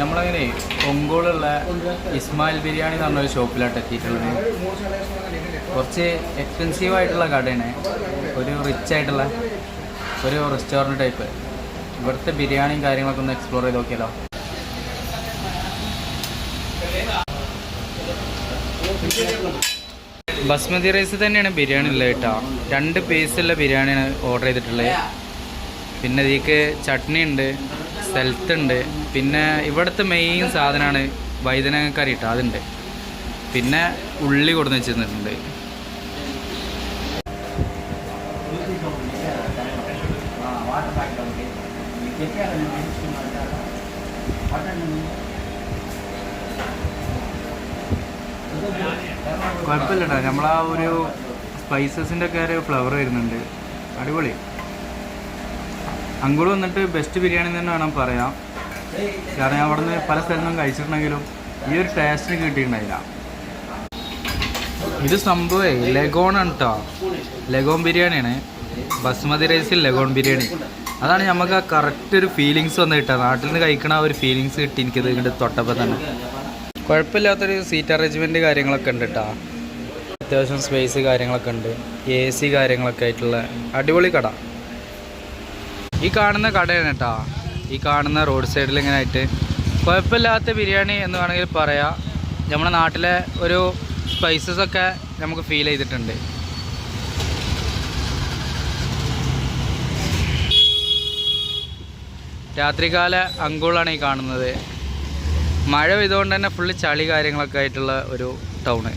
നമ്മളങ്ങനെ ഒങ്കോളുള്ള ഇസ്മായിൽ ബിരിയാണി എന്ന് പറഞ്ഞൊരു ഷോപ്പിലോട്ട് എത്തിയിട്ടുള്ളത്. കുറച്ച് എക്സ്പെൻസീവ് ആയിട്ടുള്ള കടയാണ്. ഒരു റിച്ച് ആയിട്ടുള്ള ഒരു റെസ്റ്റോറന്റ് ടൈപ്പ് ഇവിടുത്തെ ബിരിയാണിയും കാര്യങ്ങളൊക്കെ ഒന്ന് എക്സ്പ്ലോർ ചെയ്ത് നോക്കിയാലോ? ബസ്മതി റൈസ് തന്നെയാണ് ബിരിയാണി ഉള്ളത് കേട്ടോ. രണ്ട് പീസുള്ള ബിരിയാണിയാണ് ഓർഡർ ചെയ്തിട്ടുള്ളത്. പിന്നെ ഇതിക്ക് ചട്നി ഉണ്ട് സ്ഥലത്ത് ഉണ്ട് പിന്നെ ഇവിടുത്തെ മെയിൻ സാധനമാണ് വൈദ്യനങ്ങ ഇട്ട അതുണ്ട്. പിന്നെ ഉള്ളി കൊടുന്ന് വെച്ചിരുന്നിട്ടുണ്ട്. കുഴപ്പമില്ല കേട്ടോ നമ്മളാ ഒരു സ്പൈസസിന്റെ ഒക്കെ ഒരു ഫ്ലവർ വരുന്നുണ്ട്. അടിപൊളി. അങ്ങോട്ട് വന്നിട്ട് ബെസ്റ്റ് ബിരിയാണി തന്നെ വേണം പറയാം. കാരണം ഞാൻ അവിടുന്ന് പല സ്ഥലത്തും കഴിച്ചിട്ടുണ്ടെങ്കിലും ഈ ഒരു ടേസ്റ്റിന് കിട്ടിയിട്ടുണ്ടായില്ല. ഇത് സംഭവേ ലെഗോൺ ആണ് കേട്ടോ ലെഗോൺ ബിരിയാണിയാണ്. ബസ്മതി റൈസിൽ ലെഗോൺ ബിരിയാണി. അതാണ് നമുക്ക് ആ കറക്റ്റ് ഒരു ഫീലിങ്സ് വന്ന് കിട്ടുക. നാട്ടിൽ നിന്ന് കഴിക്കണ ഒരു ഫീലിങ്സ് കിട്ടി എനിക്കത് ഇങ്ങോട്ട് തൊട്ടപ്പോൾ തന്നെ. കുഴപ്പമില്ലാത്തൊരു സീറ്റ് അറേഞ്ച്മെന്റ് കാര്യങ്ങളൊക്കെ ഉണ്ട് കേട്ടോ അത്യാവശ്യം സ്പേസ് കാര്യങ്ങളൊക്കെ ഉണ്ട്. എ സി കാര്യങ്ങളൊക്കെ ആയിട്ടുള്ള അടിപൊളി കട. ഈ കാണുന്ന കടയാണ് കേട്ടോ. ഈ കാണുന്ന റോഡ് സൈഡിൽ ഇങ്ങനെ ആയിട്ട്. കുഴപ്പമില്ലാത്ത ബിരിയാണി എന്ന് വേണമെങ്കിൽ പറയാം. നമ്മുടെ നാട്ടിലെ ഒരു സ്പൈസസ് ഒക്കെ നമുക്ക് ഫീൽ ചെയ്തിട്ടുണ്ട്. രാത്രികാല അങ്കുളാണ് ഈ കാണുന്നത്. മഴ പെയ്തുകൊണ്ട് തന്നെ ഫുള്ള് ചളി കാര്യങ്ങളൊക്കെ ആയിട്ടുള്ള ഒരു ടൗണ്